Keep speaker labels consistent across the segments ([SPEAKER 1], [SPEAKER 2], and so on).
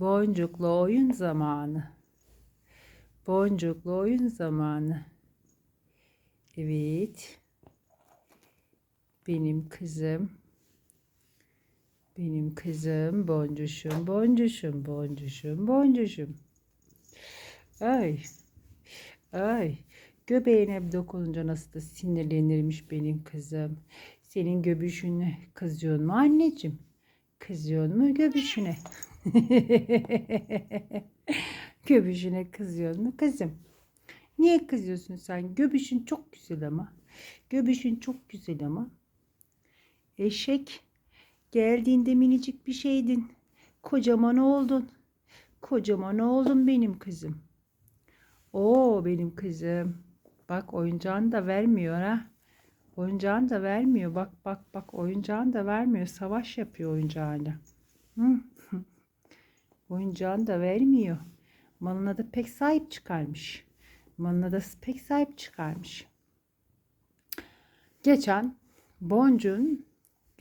[SPEAKER 1] Boncuklu oyun zamanı. Boncuklu oyun zamanı. Evet. Benim kızım. Benim kızım boncuşum, boncuşum, boncuşum, boncuşum. Ay. Ay. Göbeğine dokununca nasıl da sinirlenirmiş benim kızım. Senin göbüşüne kızıyor mu anneciğim? Kızıyor mu göbüşüne? göbüşüne kızıyor mu kızım? Niye kızıyorsun sen? Göbüşün çok güzel ama. Göbüşün çok güzel ama. Eşek geldiğinde minicik bir şeydin. Kocaman oldun. Kocaman oldun benim kızım. Oo benim kızım. Bak oyuncağını da vermiyor ha. Oyuncağını da vermiyor. Bak bak bak oyuncağını da vermiyor. Savaş yapıyor oyuncağıyla. Hı? Oyuncağını da vermiyor. Malına da pek sahip çıkarmış. Malına da pek sahip çıkarmış. Geçen Boncuk'un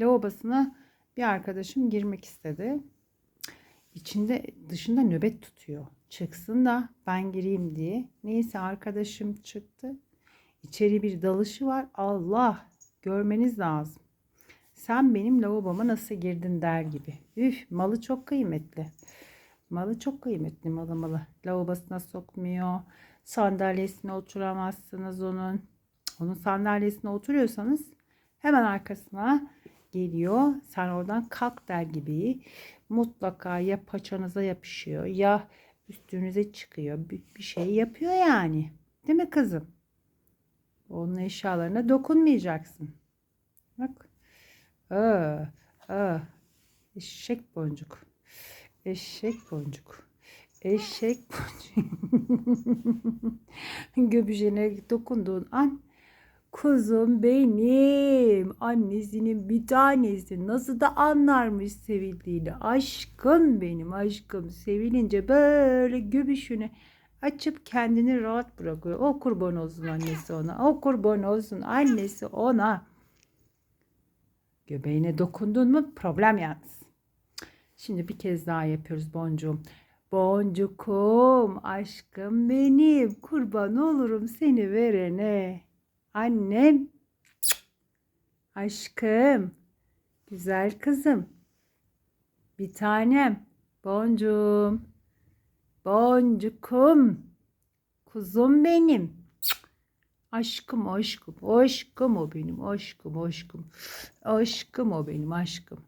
[SPEAKER 1] lavabosuna bir arkadaşım girmek istedi. İçinde dışında nöbet tutuyor. Çıksın da ben gireyim diye. Neyse arkadaşım çıktı. İçeri bir dalışı var. Allah görmeniz lazım. Sen benim lavaboma nasıl girdin der gibi. Üf malı çok kıymetli. Malı çok kıymetli malı malı. Lavabosuna sokmuyor. Sandalyesine oturamazsınız onun. Onun sandalyesine oturuyorsanız hemen arkasına geliyor. Sen oradan kalk der gibi. Mutlaka ya paçanıza yapışıyor ya üstünüze çıkıyor. Bir, bir şey yapıyor yani. Değil mi kızım? Onun eşyalarına dokunmayacaksın. Bak. Aa, aa. Eşek boncuk. Eşek boncuk. Eşek boncuk. Göbüşene dokunduğun an Kuzum benim. Annesinin bir tanesi. Nasıl da anlarmış sevildiğini. Aşkım benim aşkım. Sevilince böyle göbüşünü açıp kendini rahat bırakıyor. O kurban olsun annesi ona. O kurban olsun annesi ona. Göbeğine dokundun mu problem yalnız. Şimdi bir kez daha yapıyoruz boncuğum. Boncukum, aşkım benim, kurban olurum seni verene. Annem, aşkım, güzel kızım, bir tanem, boncuğum, boncukum, kuzum benim. Aşkım, aşkım, aşkım o benim, aşkım, aşkım, aşkım o benim, aşkım.